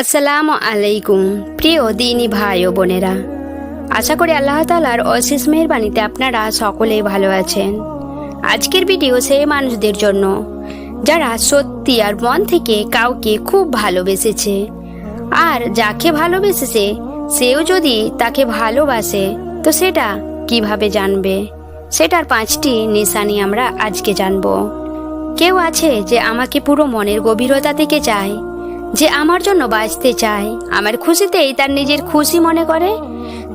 আসসালামু আলাইকুম, প্রিয় দিনী ভাই ও বোনেরা। আশা করি আল্লাহ তালার অশেষ মেহরবানিতে আপনারা সকলেই ভালো আছেন। আজকের ভিডিও সেই মানুষদের জন্য, যারা সত্যি আর মন থেকে কাউকে খুব ভালোবেসেছে। আর যাকে ভালোবেসেছে, সেও যদি তাকে ভালোবাসে, তো সেটা কীভাবে জানবে? সেটার পাঁচটি নিশানি আমরা আজকে জানব। কেউ আছে যে আমাকে পুরো মনের গভীরতা থেকে চায় যে আমার জন্য বাঁচতে চায়। আমার খুশিতেই তার নিজের খুশি মনে করে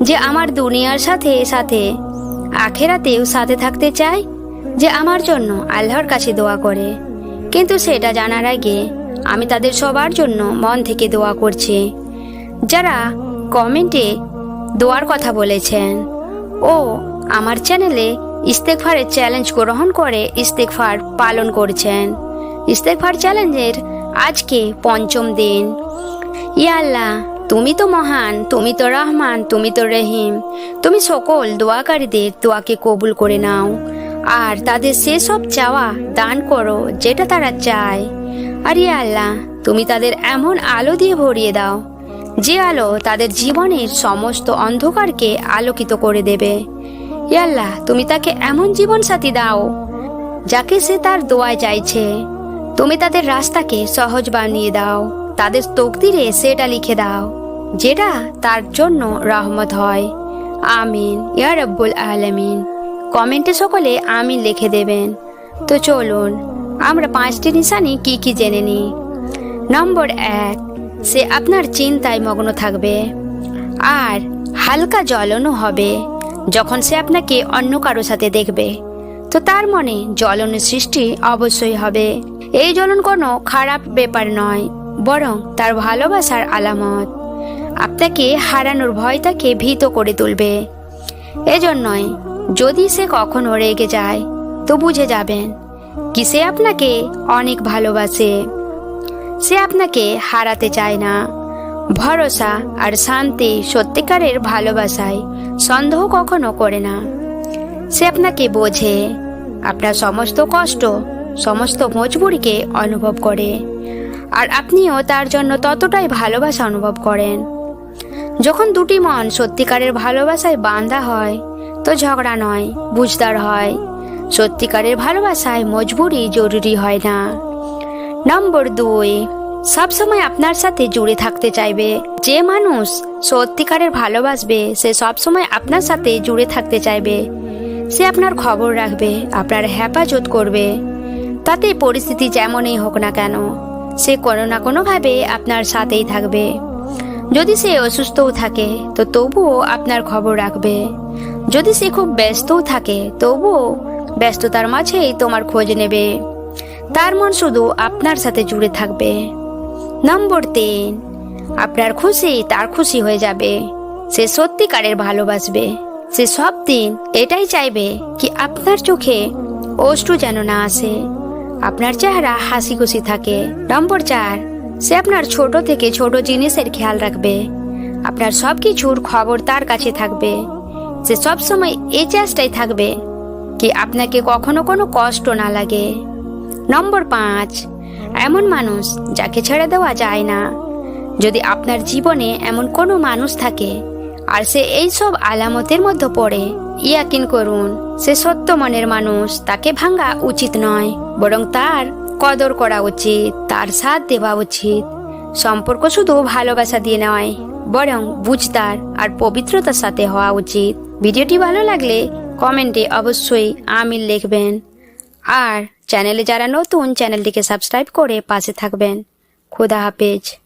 যে আমার দুনিয়ার সাথে সাথে, আখেরাতেও সাথে থাকতে চায় যে আমার জন্য আল্লাহর কাছে দোয়া করে। কিন্তু সেটা জানার আগে আমি তাদের সবার জন্য মন থেকে দোয়া করছি। যারা কমেন্টে দোয়ার কথা বলেছেন, ও আমার চ্যানেলে ইস্তেকফারের চ্যালেঞ্জ গ্রহণ করে ইস্তেকফার পালন করছেন। ইস্তেকফার চ্যালেঞ্জের আজকে পঞ্চম দিন। ইয়া আল্লাহ, তুমি তো মহান, তুমি তো রহমান, তুমি তো রহিম। তুমি সকল দোয়াকারীদের দোয়াকে কবুল করে নাও। আর তাদের সেসব চাওয়া দান করো যেটা তারা চায়। আর ইয়া আল্লাহ, তুমি তাদের এমন আলো দিয়ে ভরিয়ে দাও, যে আলো তাদের জীবনের সমস্ত অন্ধকারকে আলোকিত করে দেবে। ইয়া আল্লাহ, তুমি তাকে এমন জীবন সাথী দাও, যাকে সে তার দোয়ায় চাইছে। তুমি তাদের রাস্তাকে সহজ বানিয়ে দাও। তাদের তকদিরে সেটা লিখে দাও, যেটা তার জন্য রহমত হয়। আমিন, ইয়া রব্বুল আলমিন। কমেন্টে সকলে আমিন লিখে দেবেন। তো চলুন, আমরা পাঁচটি নিশানি কি কি জেনে নিই। নম্বর এক, সে আপনার চিন্তায় মগ্ন থাকবে। আর হালকা জ্বলনও হবে, যখন সে আপনাকে অন্য কারও সাথে দেখবে। তো তার মনে জ্বলনের সৃষ্টি অবশ্যই হবে। এই জ্বলন কোনো খারাপ ব্যাপার নয়, বরং তার ভালোবাসার আলামত। আপনাকে হারানোর ভয় তাকে ভীত করে তুলবে। এজন্যই যদি সে কখনো রেগে যায়, তো বুঝে যাবেন কি সে আপনাকে অনেক ভালোবাসে। সে আপনাকে হারাতে চায় না। ভরসা আর শান্তি সত্যিকারের ভালোবাসায় সন্দেহ কখনো করে না। সে আপনাকে বোঝে। আপনার সমস্ত কষ্ট, সমস্ত মজবুরিকে অনুভব করে। আর আপনিও তার জন্য ততটাই ভালোবাসা অনুভব করেন। যখন দুটি মন সত্যিকারের ভালোবাসায় বাঁধা হয়, তো ঝগড়া নয়, বুঝদার হয়। সত্যিকারের ভালোবাসায় মজবুরি জরুরি হয় না। নম্বর দুই, সবসময় আপনার সাথে জুড়ে থাকতে চাইবে। যে মানুষ সত্যিকারের ভালোবাসবে, সে সবসময় আপনার সাথে জুড়ে থাকতে চাইবে। সে আপনার খবর রাখবে, আপনার হেফাজত করবে। তাতে পরিস্থিতি যেমনই হোক না কেন, সে কোনো না কোনোভাবে আপনার সাথেই থাকবে। যদি সে অসুস্থও থাকে, তো তবুও আপনার খবর রাখবে। যদি সে খুব ব্যস্তও থাকে, তবুও ব্যস্ততার মাঝেই তোমার খোঁজ নেবে। তার মন শুধু আপনার সাথে জুড়ে থাকবে। নম্বর তিন, আপনার খুশি তার খুশি হয়ে যাবে। সে সত্যিকারের ভালোবাসবে। সে সব দিন এটাই চাইবে কি আপনার চোখে অশ্রু যেন না আসে। আপনার চেহারা হাসি খুশি থাকে। নম্বর চার, সে আপনার ছোট থেকে ছোট জিনিসের খেয়াল রাখবে। আপনার সব কিছুর খবর তার কাছে থাকবে। সে সব সময় এই চেষ্টাই থাকবে কি আপনাকে কখনো কোনো কষ্ট না লাগে। নম্বর পাঁচ, এমন মানুষ যাকে ছেড়ে দেওয়া যায় না। যদি আপনার জীবনে এমন কোনো মানুষ থাকে আর সে এই সব আলামতের মধ্যে পড়ে। ইয়াকিন করুন, সে সত্য মনের মানুষ, তাকে ভাঙ্গা উচিত নয়, বরং তার কদর করা উচিত, তার সাথ দেওয়া উচিত। সম্পর্ক শুধু ভালোবাসা দিয়ে নয়, বরং বুঝদার আর পবিত্রতার সাথে হওয়া উচিত। ভিডিওটি ভালো লাগলে কমেন্টে অবশ্যই আমিল লিখবেন। আর চ্যানেলে যারা নতুন, চ্যানেলটিকে সাবস্ক্রাইব করে পাশে থাকবেন। খুদা হাফেজ।